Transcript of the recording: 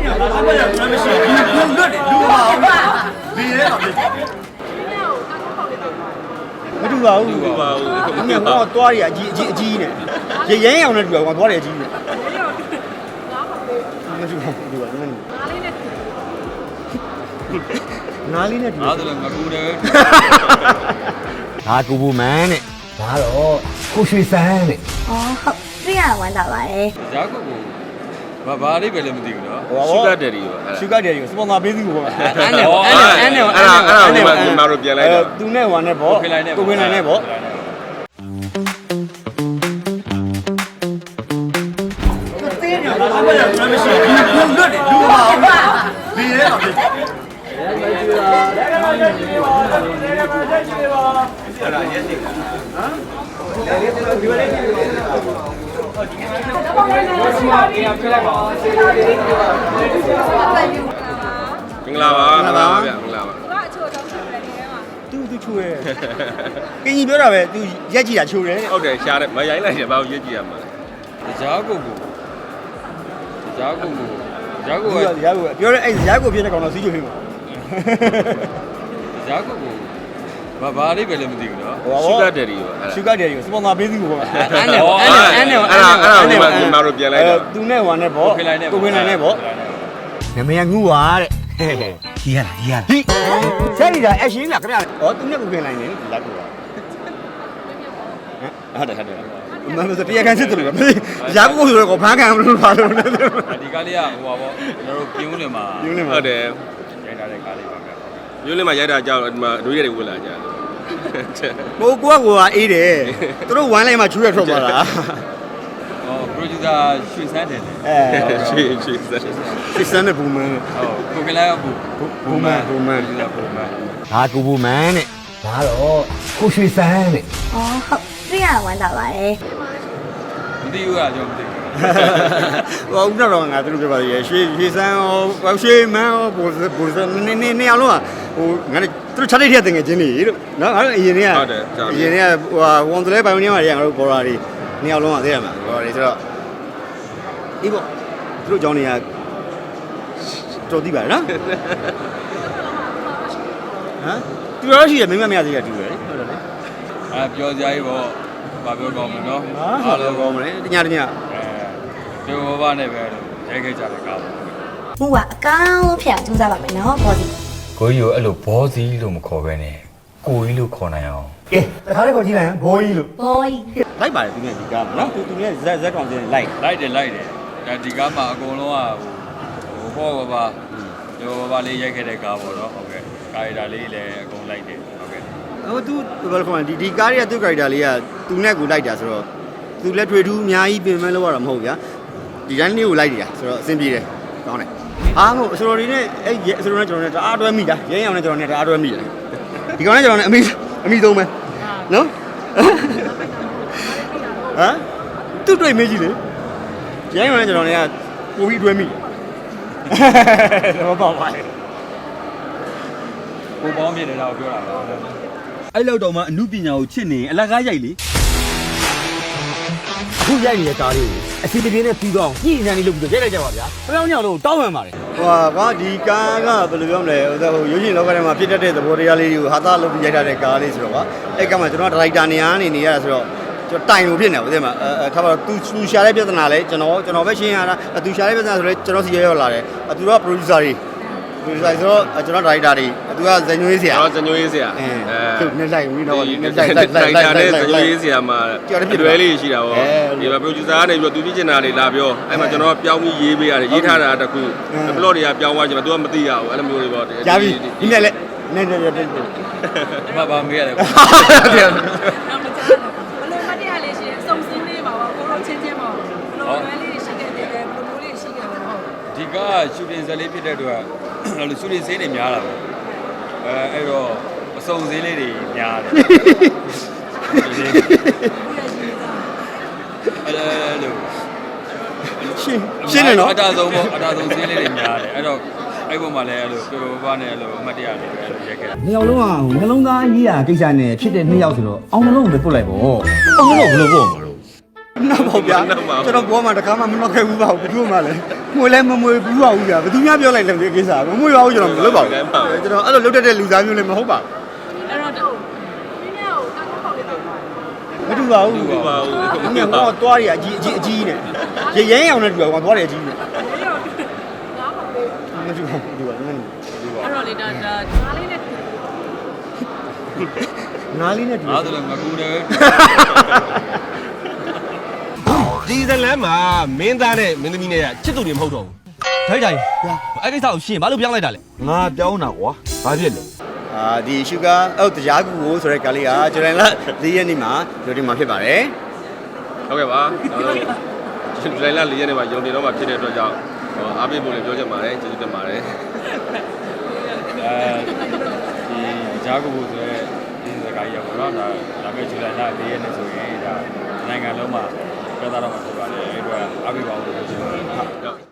မရှိဘူးလူလွတ်တယ်လူပါဒီရဲပါမတူပါဘူးဟုတ်ပါဘူး။ငါကတော့သွားရအကြီးအကြီးအကြီးနဲ့ရရမ်းအောင်နဲ့တူပါကွာသွားတယ်အကြီးနဲ့မတူပါဘူးဒီပါနည်းငါလေးနဲ့တူငါဆိုလည်းငါကူတယ်ဒါကူဘူမန်နဲ့ဒါတော့ကိုရွှေစန်းနဲ့อ๋อဟုတ်တွေ့ရဝမ်းသာပါတယ်ရာကုတ်ကို ဘာဘာလေးပဲလည်းမသိဘူးနော်ရှုဂတ်တယ်ဒီရောအဲ့ရှုဂတ်တယ်ကိုစပွန်ဆာပေးသူပေါ့အဲ့နဲ့အဲ့နဲ့အဲ့နဲ့အဲ့ဒါအဲ့ဒါဒီမှာဒီမှာတို့ပြန်လိုက်တော့သူနဲ့ဟိုနဲ့ပေါ့ကိုခင်လိုက်နဲ့ကိုခင်လိုက်နဲ့ပေါ့တင်းရတာဘာ မှမရှိဘူးလူလွတ်တယ်လူပါဒီရဲပါမင်္ဂလာပါမင်္ဂလာပါဗျမင်္ဂလာပါသူသူချိုးရဲကင်းကြီးပြောတာပဲသူရက်ကြည့်တာချိုးတယ်ဟုတ်တယ်ရှားတယ်မရိုင်းလိုက်တယ်ဘာလို့ရေးကြည့်ရမှာလဲရာကုတ်ကိုရာကုတ်ကိုရာကုတ်သူကကရားကိုပြောရဲအဲ့ရားကိုဖြစ်တဲ့ကောင်တော့စီးချိုးဖြစ်မှာရာကုတ်ကို ဘာဘာလေးပဲလည်းမသိဘူးနော်ရှုဂတ်တယ်ဒီရောအဲ့ရှုဂတ်တယ်ကိုစပွန်ဆာပေးသူပေါ့အဲ့နဲ့အဲ့နဲ့အဲ့နဲ့အဲ့ဒါအဲ့ဒါဒီမှာဒီမှာတို့ပြန်လိုက်တော့သူနဲ့ဟိုနဲ့ပေါ့ကိုခင်လိုက်နဲ့ကိုခင်လိုက်နဲ့ပေါ့နာမည်ကငူပါတဲ့ဒီရလားဒီရလားဒီဆယ်ရီတာအရှင်လားခင်ဗျာဩသူနဲ့ကိုခင်လိုက်နေလက်ကိုပါဟုတ်တယ်ဟုတ်တယ်မမစတရားကန်စစ်တယ်လို့ရာကိုဆိုတော့ဘာခံမလို့ပါလို့လဲဒီကားလေးကဟိုပါပေါ့ကျွန်တော်တို့ပြင်းဦးနေမှာယူနေမှာဟုတ်တယ်ရိုက်ထားတဲ့ကားလေးပါပဲ မျိုးလေးမှာရိုက်တာကြောက်ဒီမှာတို့ရတယ်ဝင်လာကြတယ်ကိုကိုကကိုကအေးတယ်သူတို့ဝမ်းလိုက်မှချူရထွက်သွားတာဟော producer ရွှေစန်းတယ်လေအဲရှေ့ရှေ့ဆက်စစ်စမ်းတဲ့ဘူမန်ဟုတ်ကိုကလေးကဘူဘူမန်ဘူမန်ဒီကဘူမန်ဒါကူဘူမန်နဲ့ဒါတော့ကိုရွှေစန်းနဲ့อ๋อဟုတ်တွေ့ရဝမ်းသာပါတယ် မသိဘူးကကျွန်တော်မသိဘူး ဟိုဦးတော့ငါတို့ပြောပါရဲ့ရွှေရွှေစန်းရောရွှေမန်းရောဘူဘူစန်းနေနေနေအောင်လုံးဟိုငါတို့ချလိုက်တဲ့တင်ငယ်ချင်းတွေလို့နော်ငါတို့အရင်တွေကဟုတ်တယ်ကြောက်အရင်တွေကဟိုဝန်စလဲပိုင်နေမှာတွေကငါတို့ဘော်ရာတွေနေအောင်လုံးကသိရမှာဘော်ရာတွေဆိုတော့ဒီပေါ့သူတို့ကြောင်းတွေကတော်သိပါနော်ဟမ်သူရောရှိရမင်းမမရသေးရတူတယ်ဟုတ်တယ်လေအဲပြောစရာကြီးပေါ့ဘာပြောကောင်းမလဲနော်ဟာလို့ကောင်းမလဲတညာတညာ အဲပြောဘဘနဲ့ပဲလို့ရိုက်ခဲ့ကြတဲ့ကားပေါ့မှုကအကောင်းဆုံးဖြစ်အောင်ကြိုးစားပါမယ်နော်ဘောစီကိုကြီးကိုအဲ့လိုဘောစီလို့မခေါ်ပဲနဲ့ကိုကြီးလို့ခေါ်နိုင်အောင်ကဲတခါလေးခေါ်ကြည့်လိုက်ဘောကြီးလို့ဘောကြီးလိုက်ပါတယ်သူနဲ့ဒီကားနော်သူသူနဲ့ဇက်ဇက်ကောင်စင်းလိုက်လိုက်တယ်လိုက်တယ်ဒါဒီကားမှာအကုန်လုံးကဟိုဘောဘဘပြောဘဘလေးရိုက်ခဲ့တဲ့ကားပေါ့နော်ဟုတ်ကဲ့ကာရီတာလေးလည်းအကုန်လိုက်တယ်ဟုတ်ကဲ့ဟိုသူဘယ်လိုခေါ်လဲဒီဒီကားရဲ့သူ့ character လေးကသူနဲ့ကိုလိုက်တာဆိုတော့သူလက်ထွေထူးအများကြီးပြင်မဲ့လို့ရတာမဟုတ်ဗျာ ဒီတိုင်းလေးကိုလိုက်နေတာဆိုတော့အဆင်ပြေတယ်ကောင်းတယ်အားမို့အစတော်တွေနဲ့အဲ့အစတော်နဲ့ကျွန်တော်နဲ့တအားတွဲမိတာရဲရောင်နဲ့ကျွန်တော်နဲ့တအားတွဲမိတယ်ဒီကောင်နဲ့ကျွန်တော်နဲ့အမိအမိသုံးပဲနော်ဟမ်သူ့တွေ့မေးကြည့်လေရဲရောင်နဲ့ကျွန်တော်နဲ့ကပိုပြီးတွဲမိတော့ပေါ့ပါလေကိုပေါင်းမြင်နေတာကိုပြောတာပါအဲ့လောက်တော့မှအမှုပညာကိုချစ်နေရင်အလကားရိုက်လေခုရိုက်နေတဲ့ကားလေးကို အစီအပြေနဲ့ပြီးတော့ညှိနှံနေလို့ပြီးတော့ရိုက်လိုက်ကြပါဗျာ။ပြောင်းညောင်လို့တောင်းပန်ပါတယ်။ဟိုကွာဒီကားကဘယ်လိုပြောမလဲဟိုဟိုရုပ်ရှင်လောကထဲမှာဖြစ်တတ်တဲ့သဘောတရားလေးတွေကိုဟာသားလုပ်ပြီးရိုက်ထားတဲ့ကားလေးဆိုတော့ကွာအဲ့ကမှကျွန်တော်ဒရိုက်တာနေရာနေနေရတာဆိုတော့ကျွန်တော်တိုင်လို့ဖြစ်နေပါဦးတဲ့မှာအဲထားပါတော့သူသူရှာတဲ့ပြဿနာလဲကျွန်တော်ကျွန်တော်ပဲရှင်းရတာသူရှာတဲ့ပြဿနာဆိုလဲကျွန်တော်စီရောက်လာတယ်သူက producer တွေ producer ဆိုတော့ကျွန်တော်ဒရိုက်တာတွေသူကဇညွေးဆရာတော့ဇညွေးစရာအဲသူနဲ့လိုက်ပြီးတော့ဒီနဲ့တိုလိုက်င်လိုက်လိုက်တိုင်လိုက်တာလိုက်နဲ့ဇလိုက်ညွေးစရာမှာကြောက်တယ်ဖြစ်တွဲလေးရှိတာဗောအဲဒီမှာ producer ကနေပြီးတော့သူပြချင်တာတွေလာပြောအဲ့မှာကျွန်တော်ပြောင်းပြီးရေးပေးရတယ်ရေးထားတာတခု plot တွေကပြောင်းသွားချင်မှာ तू ကမသိရဘူးအဲ့လိုမျိုးတွေဗောကြားပြီဒီနဲ့လဲနဲ့နဲ့နဲ့ဒီမှာဗာမေးရတယ်ဘလို့မတရားလေးရှိရင်စုံစင်းလေးပါပေါ့ကိုလိုချင်းချင်းပေါ့ဘလို့မလေးရှိခဲ့တယ်ဘလို့မိုးလေးရှိခဲ့တယ်ဟုတ် ဒီကား ရှူတင်ဇာတ်လေးဖြစ်တဲ့အတွက်အဲ့လိုရှူတင်စင်းတွေများတာပဲအဲအဲ့တော့အစုံစင်းလေးတွေများတယ်အဲ့လိုရှင်းရှင်းနေနော်အတားဆုံးပေါ့အတားဆုံးစင်းလေးတွေများတယ်အဲ့တော့အဲ့ပုံမှာလည်းအဲ့လိုပြောပပနဲ့အဲ့လိုအမတ်တရားတွေပဲအဲ့လိုရက်ခဲ့တာနှစ်ယောက်လုံးကနှလုံးသားကြီးရာကိစ္စနဲ့ဖြစ်တဲ့နှစ်ယောက်ဆိုတော့အောင်နှလုံးပဲပုတ်လိုက်ပေါ့အောင်နှလုံးဘယ်လိုပို့မှာလို့ နောက်ပါဗျာကျွန်တော်ဘောမှာတခါမှမနှောက်ခဲ့ဘူးပါဘူးဘယ်သူမှလည်းမွေလဲမမွေဘူးပါဘူးဗျာဘယ်သူများပြောလိုက်လဲဒီကိစ္စမမွေပါဘူးကျွန်တော်မလုပ်ပါဘူးကျွန်တော်အဲ့လိုလုပ်တတ်တဲ့လူသားမျိုးလည်းမဟုတ်ပါဘူးအဲ့တော့တော့ဒီနေ့ကိုတောက်ပေါက်လေးတော့ပါမတူပါဘူးမတူပါဘူး။ငါတော့သွားရအကြီးအကြီးအကြီးနဲ့ရရဲအောင်နဲ့တူပါကွာသွားရအကြီးနဲ့ဒီတော့ငါးပေါက်လေးမတူပါဘူးတူပါငါအဲ့တော့လေဒါဒါငါးလေးနဲ့ငါလေးနဲ့တူအားဆိုလည်းမကူတယ် ဒီဇလန်မှာမင်းသားနဲ့မင်းသမီးနဲ့ချစ်သူတွေမဟုတ်တော့ဘူးထိုက်တိုင်အဲ့ကိစ္စကိုရှင်းဘာလို့ပြောင်းလိုက်တာလဲငါပြောင်းတာကွာဘာဖြစ်လဲအာဒီရှုဂါအော်တရားကူကိုဆိုတဲ့ကားလေးကဂျူလိုင်လ၄ရက်နေ့မှာဒီဒီမှာဖြစ်ပါတယ်ဟုတ်ကဲ့ပါကျွန်တော်တို့ဒီလိုင်းလာ၄ရက်နေမှာယုံနေတော့မှဖြစ်တဲ့အတွက်ကြောင့်အားပေးဖို့လည်းပြောချင်ပါတယ်ကျေးဇူးတင်ပါတယ်အဲဒီဂျာကူဆိုရဲဒီစကားကြီးရပါတော့ဒါဒါပေမဲ့ဂျူလိုင်လ၄ရက်နေ့ဆိုရင်ဒါနိုင်ငံလုံးမှာ ပြသတော့မှာဖြစ်ပါတယ်အဲ့တော့အားပေးပါဦးလို့ပြောချင်ပါတယ်ဟုတ်